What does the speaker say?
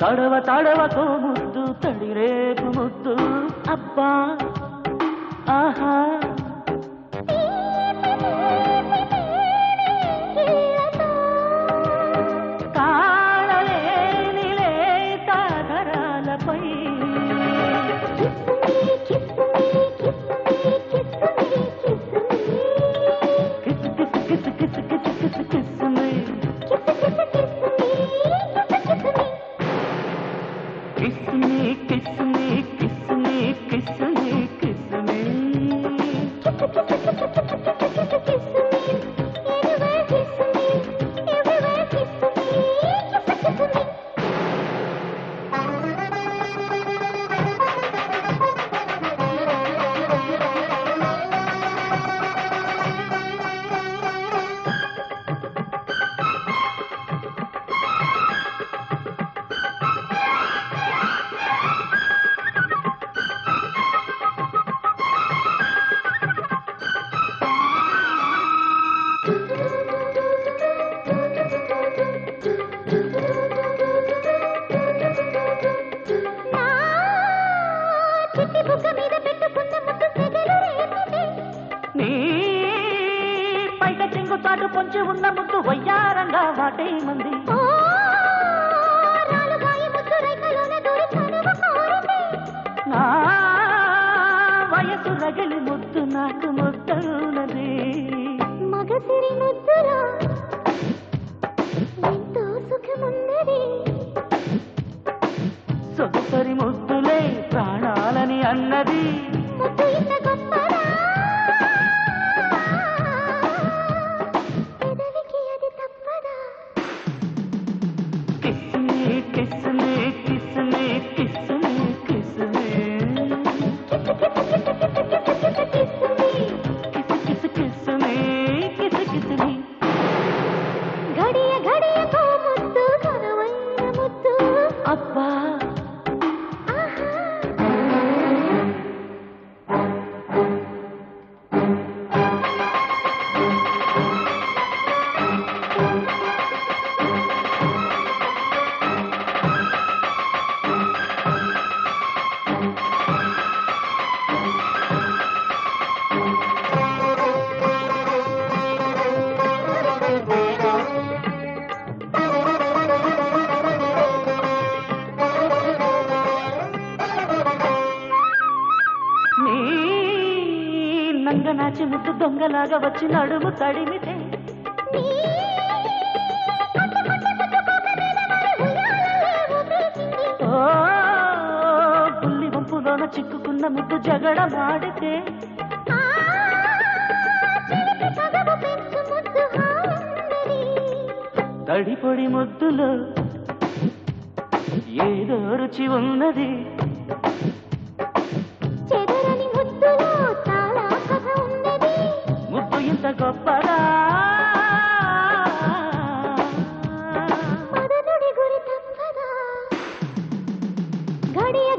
తడవ తడవకో ముద్దు తడిరేపు ముద్దు. అబ్బా ఆహా. పైట పొంచి ఉన్న ముద్దు వయ్యారంగా వాటే మంది. నా వయసు రగిలి ముద్దు నాకు ముద్దన్నది మగసిరి ముద్దులో ఎంతో సుఖమున్నది. సొగసరి ముద్దులే ప్రాణాలని అన్నది. నంగనాచి ముద్దు దొంగలాగా వచ్చి నడుము తడిమితే నీ బుల్లి వంపులోన చిక్కుకున్న ముద్దు జగడమాడితే. ఆ తడిపొడి ముద్దులో ఏదో రుచి ఉన్నది. గొప్పదా? మదనుడి గురి తప్పదా? గడియ